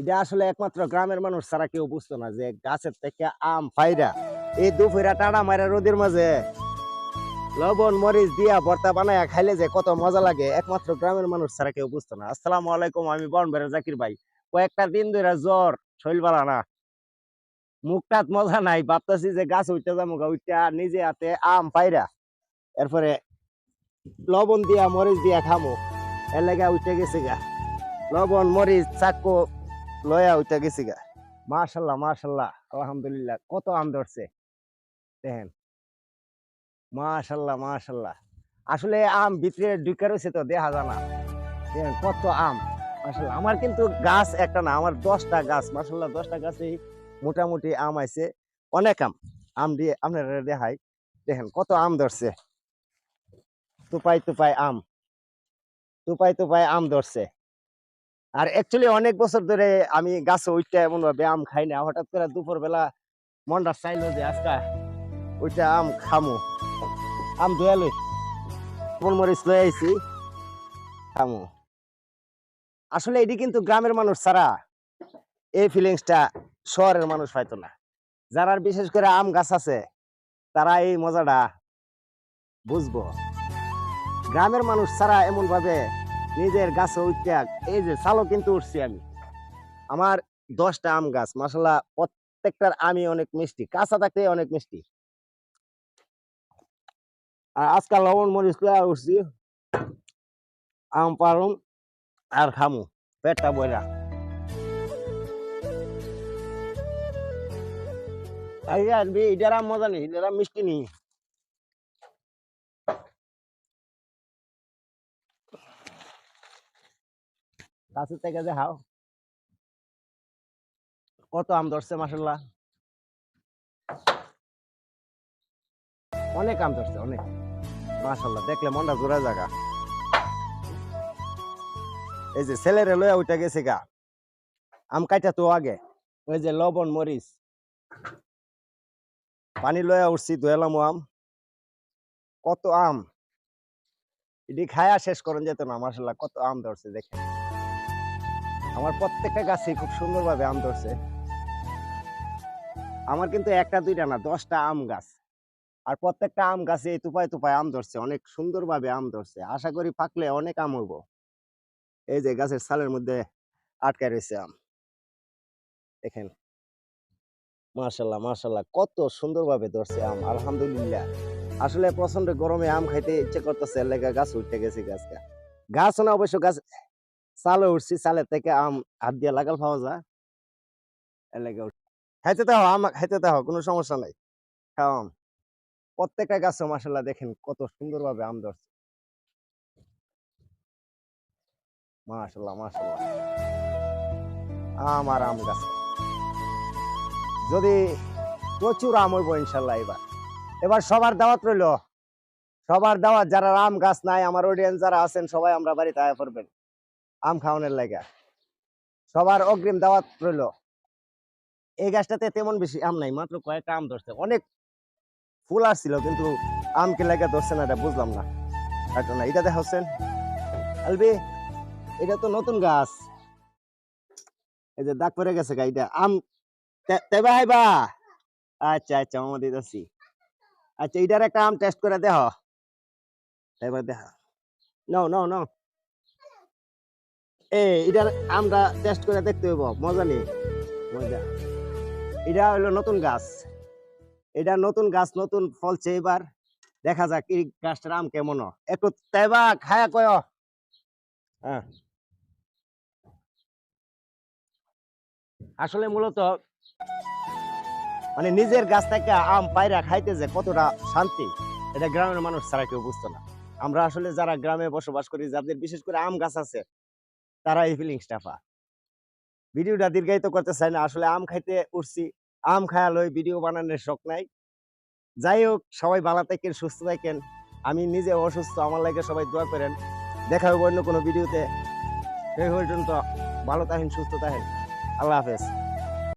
এটা আসলে একমাত্র গ্রামের মানুষ ছাড়া কেউ বুঝতো না যে গাছের থেকে আম পাইরা এই দুপুরা টাড়া মারা রোদের মাঝে লবণ, মরিচ দিয়া ভর্তা বানায়া খাইলে যে কত মজা লাগে। একমাত্র গ্রামের মানুষ ছাড়া কেউ বুঝতো না। আসসালামু আলাইকুম, আমি বন বনবের জাকির ভাই। কয়েকটা দিন ধরে জ্বর শৈল বালা না। মুখটাত মজা নাই, ভাবতেছি যে গাছ উঠতে যাব গা উঠতে নিজে হাতে আম পাইরা এরপরে লবণ দিয়া, মরিচ দিয়া খামো। এর লেগে উঠে গেছে গা। লবণ, মরিচ, চাকু লয়া উঠে গেছি গা। মাশাল্লাহ মাশাল্লাহ, আলহামদুলিল্লাহ, কত আম ধরছে। দেখেন। মাশাল্লাহ মাশাল্লাহ। আসলে আম ভিতরে ঢুকে রয়েছে তো, দেখা যায় না। দেখেন কত আম, মাশাল্লাহ। আমার কিন্তু গাছ একটা না, আমার দশটা গাছ, মাশাল্লাহ, দশটা গাছেই মোটামুটি আম আছে অনেক আম আম দিয়ে আপনারা দেখাই। দেখেন কত আম ধরছে। তুপাই তুপাই আম। তুপাই তুপাই আম ধরছে। আর অ্যাকচুয়ালি অনেক বছর ধরে আমি গাছে ওইটা এমন ভাবে আম খাই না। হঠাৎ করে দুপুর বেলা মনটা চাইলো যে আজকে ওইটা আম খামু। আম দয়ালু মরিচ লয়ে আইছি, খামু। আসলে এটি কিন্তু গ্রামের মানুষ ছাড়া এই ফিলিংসটা শহরের মানুষ পাইতো না। যারা বিশেষ করে আম গাছ আছে, তারা এই মজাটা বুঝব। গ্রামের মানুষ ছাড়া এমন ভাবে নিজের গাছে উঠতে এই যে চালও কিন্তু উঠছি আমি। আমার দশটা আম গাছ মাসাল্লাহ প্রত্যেকটার আমি অনেক মিষ্টি, কাঁচা থাকতে অনেক মিষ্টি। আর আজকাল লবণ মরিচ উঠছি, আম পারুম আর খামু, পেটটা বইরা আরে মজা নেই এটার মিষ্টি নেই। গাছের থেকে দেখাও কত আম ধরছে মাসাল্লাহ অনেক আম ধরছে, অনেক। মাসাল্লাহ দেখলে মনটা জোড়া জায়গা এই যে ছেলেরে উঠে গেছে গা। আম কাইটা তো আগে। ওই যে লবণ, মরিচ। পানি লয়া উঠছি দোয়ালাম আম। কত আম। এটি খায়া শেষ করেন যেত না মাসাল্লাহ কত আম ধরছে দেখে আমার প্রত্যেকটা গাছে খুব সুন্দরভাবে আম ধরছে। আমার কিন্তু একটা, দুইটা না, দশটা আম গাছ। আর প্রত্যেকটা আম গাছে এই তুপায় তুপায় আম ধরছে, অনেক সুন্দরভাবে আম ধরছে। আশা করি পাকলে অনেক আম হইব। এই যে গাছের ছালের মধ্যে আটকায় রয়েছে আম। দেখেন। মাশাল্লাহ মাশাল্লাহ, কত সুন্দরভাবে ধরছে আম, আলহামদুলিল্লাহ। আসলে প্রচণ্ড গরমে আম খাইতে ইচ্ছে করতেছে, লেগা গাছ উঠতে গেছে গাছটা গাছ না, অবশ্য গাছ চালে উঠছি চালের থেকে আম হাত দিয়ে লাগাল পাওয়া যায়। এলাকা খাইতে দাও আম খাইতে দাও কোনো সমস্যা নাই। খাও প্রত্যেকটা গাছে মাসাল্লাহ দেখেন কত সুন্দরভাবে আম ধরছে। মাশাল্লাহ মাশাল্লাহ আম আর আম গাছ। যদি প্রচুর আম হইব ইনশাল্লাহ এবার। এবার সবার দাওয়াত রইল। সবার দাওয়াত, যারা আম গাছ নাই, আমার অডিয়েন্স যারা আছেন, সবাই আমরা বাড়িতে আয়া করবেন আম খাওয়ানোর লাগা সবার অগ্রিম দাওয়াত রইল। এই গাছটাতে তেমন বেশি আম নাই, মাত্র কয়েকটা আম ধরছে। অনেক ফুল আসছিল, কিন্তু আম কে লাগা ধরছে না, এটা বুঝলাম না। একটা না, এটা দেখা হচ্ছেন আলবি, এটা তো নতুন গাছ। এই যে দাগ পরে গেছে গা আম তেবা হাইবা? আচ্ছা আচ্ছা মামা দিতেছি। আচ্ছা এটার একটা আম টেস্ট করে দেহ এবার দেখা। নাও নাও নাও। এটার আমরা টেস্ট করে দেখতে মজা নেই। মজা। এটা হলো নতুন গাছ। এটা নতুন গাছ, নতুন ফলছে এবার। দেখা যাক এই গাছটার আম কেমন। একটু তেবা খায়া কয়। হ্যাঁ। আসলে মূলত মানে নিজের গাছ থেকে আম পায়রা খাইতে যে কতটা শান্তি, এটা গ্রামের মানুষ ছাড়া কেউ বুঝতো না। আমরা আসলে যারা গ্রামে বসবাস করি, যাদের বিশেষ করে আম গাছ আছে তারা এই ফিলিংসটা পা ভিডিওটা দীর্ঘায়িত করতে চাই না, আসলে আম খাইতে উঠছি, আম খায়াল হয়ে ভিডিও বানানোর শখ নাই। যাই হোক, সবাই ভালো থাকেন, সুস্থ থাকেন। আমি নিজে অসুস্থ, আমার লাগে সবাই দোয়া করেন। দেখা হবে অন্য কোনো ভিডিওতে। সেই পর্যন্ত ভালো থাকেন, সুস্থ থাকেন। আল্লাহ হাফেজ।